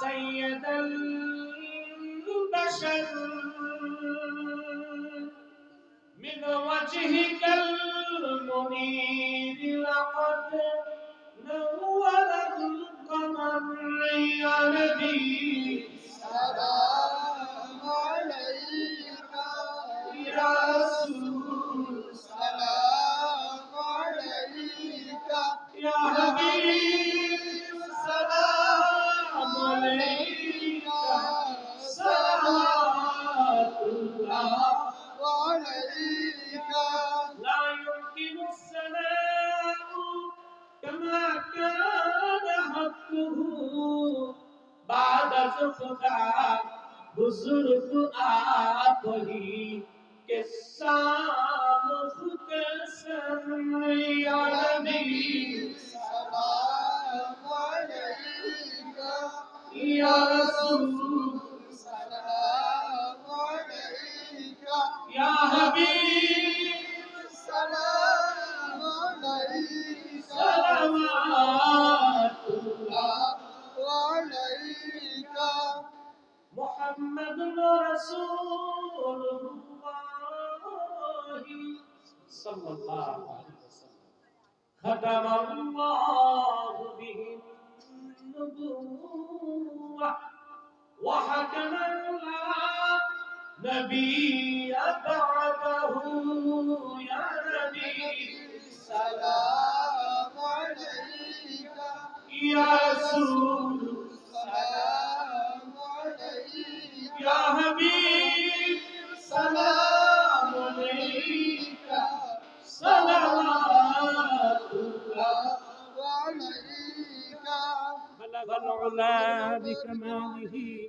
سيد البشر من وجهك المنير لقد نور القمر يا نبي. بعد خدا بزرگ آپ ہی کے سامخ کسر یا نبی سلام عليك یا رسول سلام عليك یا حبیب۔ محمد رسول الله. صلى الله عليه وسلم ختم الله به النبوة وحكم نبي بعده يا نبي. سلام عليك. يا رسول بلغ العلا بكماله